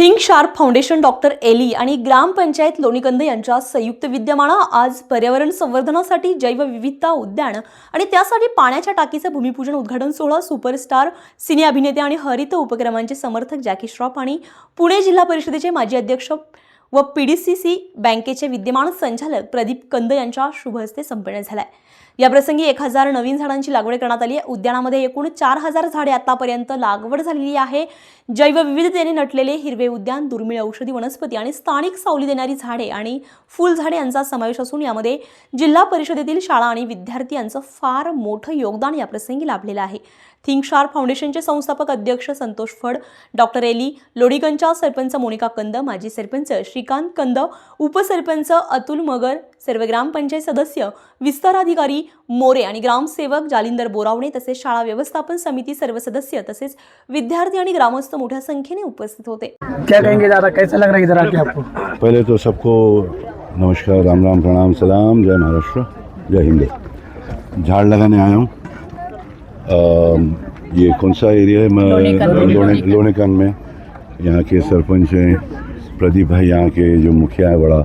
Think sharp foundation doctor Ely आणि ग्रामपंचायत लोणीकंद यांच्या संयुक्त विद्यमानं आज पर्यावरण संवर्धनासाठी जैवविविधता उद्यान आणि त्यासाठी पाण्याच्या टाकीचं भूमिपूजन उद्घाटन सोहळा सुपरस्टार सिने अभिनेते आणि हरित उपक्रमांचे समर्थक जॅकी श्रॉफ आणि पुणे जिल्हा परिषदेचे माजी अध्यक्ष व पी डी सी सी बँकेचे विद्यमान संचालक प्रदीप कंद यांच्या शुभ हस्ते संपन्न आहे याप्रसंगी एक हजार नवीन झाडांची लागवड करण्यात आली आहे. उद्यानामध्ये एकूण चार हजार झाडे आतापर्यंत लागवड झालेली आहे. जैवविविधतेने नटलेले हिरवे उद्यान दुर्मिळ औषधी वनस्पती आणि स्थानिक सावली देणारी झाडे आणि फुलझाडे यांचा समावेश असून यामध्ये जिल्हा परिषदेतील शाळा आणि विद्यार्थी यांचं फार मोठं योगदान या प्रसंगी लाभलेलं आहे. थिंक शार फाउंडेशनचे संस्थापक अध्यक्ष संतोष फड डॉक्टर एली लोडीगंजच्या सरपंच मोनिका कंद माजी सरपंच श्रीकांत कंद उपसरपंच अतुल मगर सर्व ग्रामपंचायत सदस्य विस्तार अधिकारी मोरे आणि ग्रामसेवक जालिंदर बोरावणे तसेच शाळा व्यवस्थापन समिती सर्व सदस्य तसेच विद्यार्थी आणि ग्रामस्थ मोठ्या संख्येने उपस्थित होते. क्या कहेंगे दादा कैसा लग रहा है इधर आके आपको? पहले तो सबको नमस्कार राम राम प्रणाम सलाम जय महाराष्ट्र जय हिंद। झाड़ लगाने आया हूँ। अम, ये कौन सा एरिया है? मैं लोने लोनेकन में। यहाँ के सरपंच हैं प्रदीप भाई यहाँ के जो मुखिया है बड़ा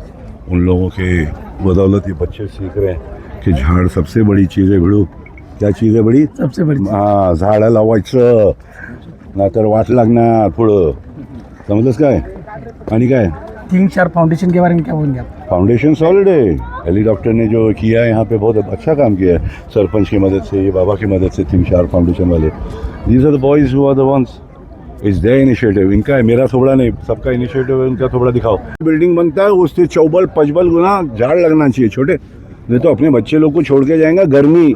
उन लोगों के बदौलत ये बच्चे सीख रहे हैं। कि झाड़ सबसे बड़ी चीज़ है भिड़ू. क्या चीज़ है बड़ी? सबसे बड़ी हा झाडं लावायचं. नाहीतर वाट लागणार पुढं. समजलंस काय? आणि काय? थिंक शार्प फाउंडेशन के बारे में क्या बोलेंगे आप फाउंडेशन सॉलिड है एली डॉक्टर ने जो किया है यहाँ पे बहुत अच्छा काम किया है. सरपंच की मदद से ये बाबा की मदद से थिंक शार्प फाउंडेशन वाले. These are the boys who are the ones is their initiative इनका है मेरा थोबड़ा नहीं सबका इनिशिएटिव है उनका थोड़ा दिखाओ. बिल्डिंग बनता है उससे चौबल पचबल गुना झाड़ लगना चाहिए छोटे. नहीं तो अपने बच्चे लोग को छोड़ के जाएँगे गर्मी।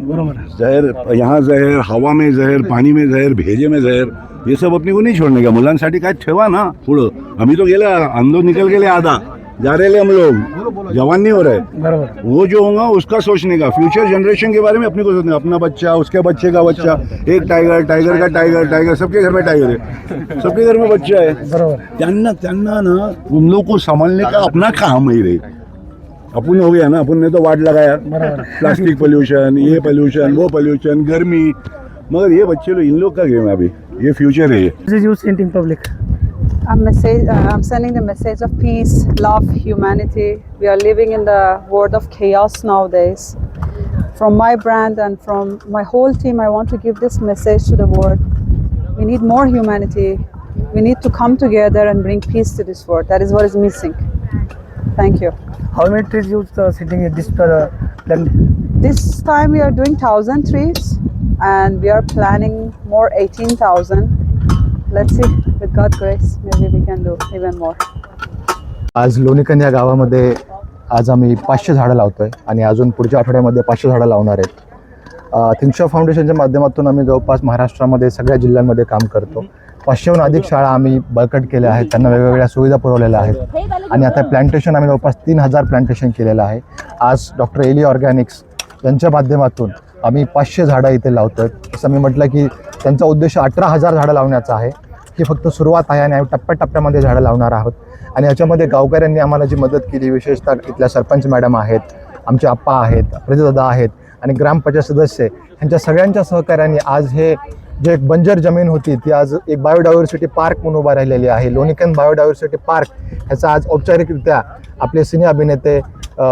बरोबर जहर यहाँ जहर हवा में जहर पाणी में जहर भेजे में जहर ये सब अपने को नहीं छोड़ने का। मुलांसाठी काय ठेवा ना पुढं आम्ही तो गेला अंदो निकल गेले आधा। जा रहे हम लोग। जवान नहीं हो रहे। वो जो होगा उसका सोचने का। फ्यूचर जनरेशन के बारे में अपने को सोचने का। अपना बच्चा उसके बच्चे का बच्चा। एक टाइगर टाइगर का टाइगर टाइगर सबके घर में टाइगर है। सबके घर में बच्चा है। त्यांना त्यांना ना उन लोग को संभालने का अपना काम ही रहे अपन हो गया ना अपन ने तो वाट लगाया बराबर प्लास्टिक पोल्यूशन ये पोल्यूशन वो पोल्यूशन गर्मी मगर ये बच्चे लोग इन लोग का गेम है अभी ये फ्यूचर है ये this is you sent in public I'm, message, uh, I'm sending the message of peace, love, humanity. We are living in the world of chaos nowadays. From my brand and from my whole team, I want to give this message to the world. We need more humanity. We need to come together and bring peace to this world. That is what is missing. Thank you. How many trees you sitting in this plan This time we are doing 1,000 trees and we are planning more 18,000. Let's see, with God's grace, maybe we can do even more. आज लोणीकन या गावामध्ये आज आम्ही पाचशे झाडं लावतो आहे आणि अजून पुढच्या आठवड्यामध्ये पाचशे झाडं लावणार आहेत थिंकशॉ फाउंडेशनच्या माध्यमातून आम्ही जवळपास महाराष्ट्रामध्ये सगळ्या जिल्ह्यांमध्ये काम करतो पाचशेहून अधिक शाळा आम्ही बळकट केल्या आहेत. त्यांना वेगवेगळ्या सुविधा पुरवलेल्या आहेत. आणि आता प्लांटेशन आम्ही जवळपास तीन हजार प्लांटेशन केलेलं आहे. आज डॉक्टर एली ऑर्गॅनिक्स यांच्या माध्यमातून आम्ही पाचशे झाडं इथे लावतो आहे जसं मी म्हटलं की त्यांचा उद्देश अठरा हजार झाडं लावण्याचा आहे. ही फक्त सुरुवात आहे आणि आम्ही टप्प्याटप्प्यामध्ये झाडं लावणार आहोत. आणि याच्यामध्ये गावकऱ्यांनी आम्हाला जी मदत केली विशेषतः इथल्या सरपंच मॅडम आहेत आमचे आप्पा आहेत प्रतिदादा आहेत आणि ग्रामपंचायत सदस्य यांच्या सगळ्यांच्या सहकार्याने आज हे जे एक बंजर जमीन होती ती आज एक बायोडायव्हर्सिटी पार्क म्हणून उभा राहिलेली आहे. लोणिकन बायोडायव्हर्सिटी पार्क ह्याचा आज औपचारिकरित्या आपले सिने अभिनेते अ,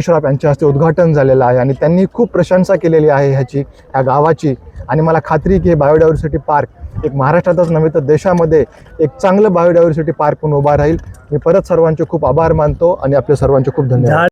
श्रॉफ यांच्या हस्ते उद्घाटन झालेलं आहे आणि त्यांनी खूप प्रशंसा केलेली आहे ह्याची ह्या गावाची. आणि मला खात्री की हे बायोडायव्हर्सिटी पार्क एक महाराष्ट्रातच नव्हे तर देशामध्ये एक चांगलं बायोडायव्हर्सिटी पार्क म्हणून उभा राहील. मी परत सर्वांचे खूप आभार मानतो आणि आपल्या सर्वांचे खूप धन्यवाद.